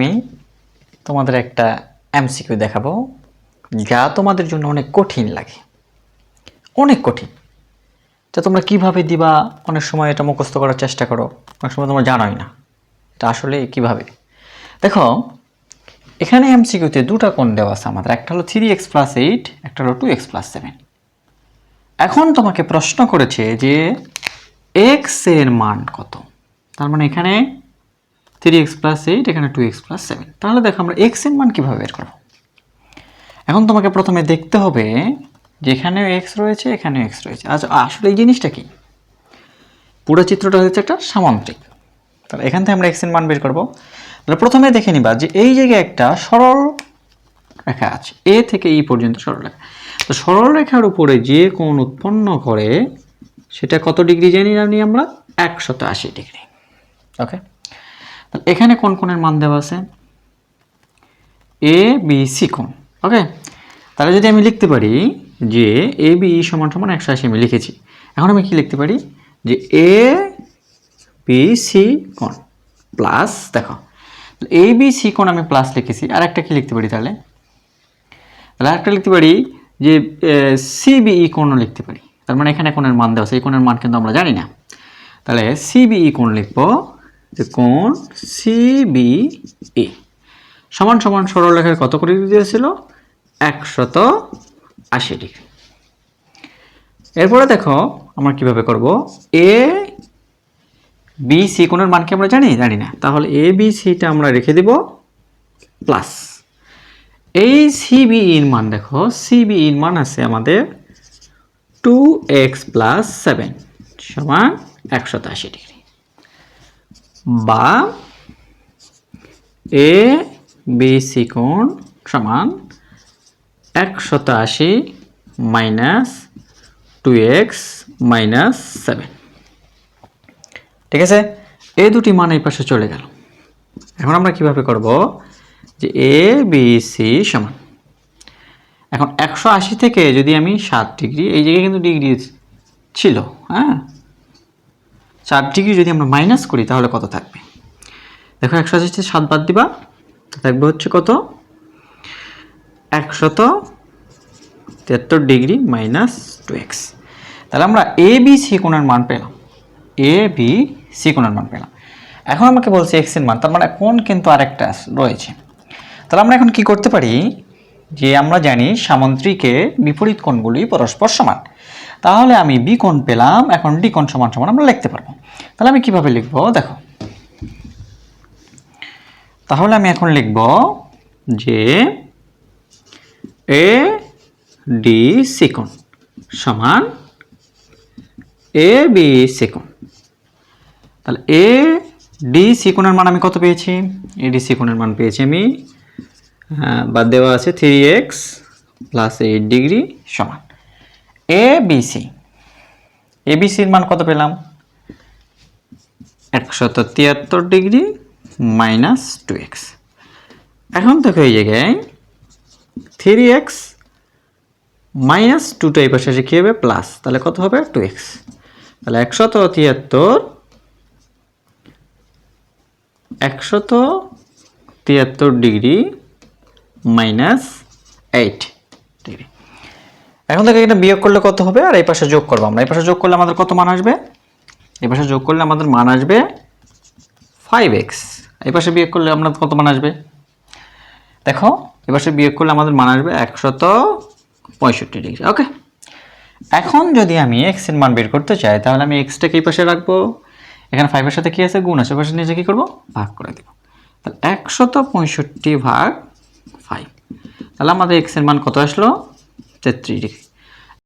আমি তোমাদের একটা এমসিকিউ দেখাবো, যা তোমাদের জন্য অনেক কঠিন লাগে। অনেক কঠিন। তা তোমরা কীভাবে দিবা? অনেক সময় এটা মুখস্থ করার চেষ্টা করো। অনেক সময় তোমরা জানোই না। এটা আসলে কীভাবে? দেখো, এখানে এমসিকিউতে দুটা কোণ দেওয়া আছে আমাদের। একটা হলো থ্রি এক্স প্লাস এইট একটা হলো টু এক্স প্লাস সেভেন এখন তোমাকে প্রশ্ন করেছে যে এক্সের মান কত? তার মানে এখানে থ্রি এক্স প্লাস এইট এখানে টু এক্স প্লাস সেভেন তাহলে দেখো আমরা এক্সের মান কীভাবে বের করব? এখন তোমাকে প্রথমে দেখতে হবে যেখানেও এক্স রয়েছে, এখানেও এক্স রয়েছে। আচ্ছা আসলে এই জিনিসটা কি? পুরো চিত্রটা হচ্ছে একটা সামান্তরিক। তাহলে এখান থেকে আমরা এক্সের মান বের করব। তাহলে প্রথমে দেখে নিবা যে এই জায়গায় একটা সরল রেখা আছে। এ থেকে ই পর্যন্ত সরল রেখা। তো সরল রেখার উপরে যে কোণ উৎপন্ন করে সেটা কত ডিগ্রি জানি জানি আমরা? একশত আশি ডিগ্রি। ওকে তাহলে এখানে কোন কোণের মান দেওয়া আছে? এ বি সি কোণ। ওকে তাহলে যদি আমি লিখতে পারি যে এ বি সমান সমান একশো আশি আমি লিখেছি। এখন আমি কি লিখতে পারি? যে এ বি সি কোণ প্লাস দেখো। এ বি সি কোণ আমি প্লাস লিখেছি। আর একটা কি লিখতে পারি তাহলে? তাহলে আরেকটা লিখতে পারি যে সিবিই কোণও লিখতে পারি। তার মানে এখানে কোণের মান দেওয়া আছে। এই কোণের মান কিন্তু আমরা জানি না। তাহলে সিবিই কোণ লিখব। যে কোণ সিবিই সমান সমান সরলরেখায় কত করে ডিগ্রি দিয়েছিল একশত আশি ডিগ্রি। এরপরে দেখো, আমরা কীভাবে করব? এ বি সি কোণের মান কি আমরা জানি? জানি না। তাহলে এ বি সিটা আমরা রেখে দিব প্লাস এই সিবিইর মান দেখো সিবিইর মান আছে আমাদের টু এক্স প্লাস সেভেন সমান একশত আশি ডিগ্রি। বা এ, বি, সি কোণ সমান একশত আশি minus two x minus seven. ঠিক আছে? এই দুটি মান এই পাশে চলে গেল। এখন আমরা কীভাবে করব? যে এ, বি, সি সমান। এখন একশো আশি থেকে যদি আমি সাত ডিগ্রি, এই জায়গায় কিন্তু ডিগ্রি ছিল হ্যাঁ? চার ডিগ্রি যদি আমরা মাইনাস করি, তাহলে কত থাকবে? দেখো, একশো আশি থেকে সাত বাদ দিবা, থাকবে হচ্ছে কত? একশত তিয়াত্তর ডিগ্রি মাইনাস টু এক্স তাহলে আমরা এ বি সি কোণের মান পেলাম। এ বি সি কোণের মান পেলাম। এখন আমাকে বলছে এক্সের মান, তার মানে কোণ কিন্তু আরেকটা রয়েছে। তাহলে আমরা এখন কি করতে পারি? যে আমরা জানি সামান্তরিকে বিপরীত কোণগুলি পরস্পর সমান। তাহলে আমি বি কোণ পেলাম, এখন ডি কোণ সমান সমান আমরা লিখতে পারব। তাহলে আমি কীভাবে লিখব? দেখো। তাহলে আমি এখন লিখব যে এ ডি সি কোণ সমান এ বি সি কোণ। তাহলে এ ডি সি কোণের মান আমি কত পেয়েছি? এ ডি সি কোণের মান পেয়েছি আমি হ্যাঁ, বাদ দেওয়া আছে three x plus eight degree সমান। A B C A B সির মান কত পেলাম? একশত তিয়াত্তর ডিগ্রি মাইনাস টু এক্স এখন দেখো এই জায়গায় থ্রি এক্স মাইনাস টুটা এই পাশে কী হবে? প্লাস তাহলে কত হবে? টু এক্স তাহলে একশত তিয়াত্তর একশত তিয়াত্তর ডিগ্রি মাইনাস এইট। ডিগ্রি এখন থেকে এটা বিয়োগ করলে কত হবে? আর এই পাশে যোগ করব আমরা। এই পাশে যোগ করলে আমাদের কত মান আসবে? এই পাশে যোগ করলে আমাদের মান আসবে ফাইভ এক্স এই পাশে বিয়োগ করলে আমরা কত মান আসবে? দেখো, এই পাশে বিয়োগ করলে আমাদের মান আসবে একশত পঁয়ষট্টি ডিগ্রি ওকে এখন যদি আমি এক্সের মান বের করতে চাই, তাহলে আমি এক্সটাকে এই পাশে রাখব। এখানে ফাইভের সাথে কী আছে? গুণ আছে। পাশে নিচে কী করব? ভাগ করে দেবো। তাহলে একশত পঁয়ষট্টি ভাগ ফাইভ তাহলে আমাদের এক্সের মান কত আসলো? তেত্রিশ ডিগ্রি।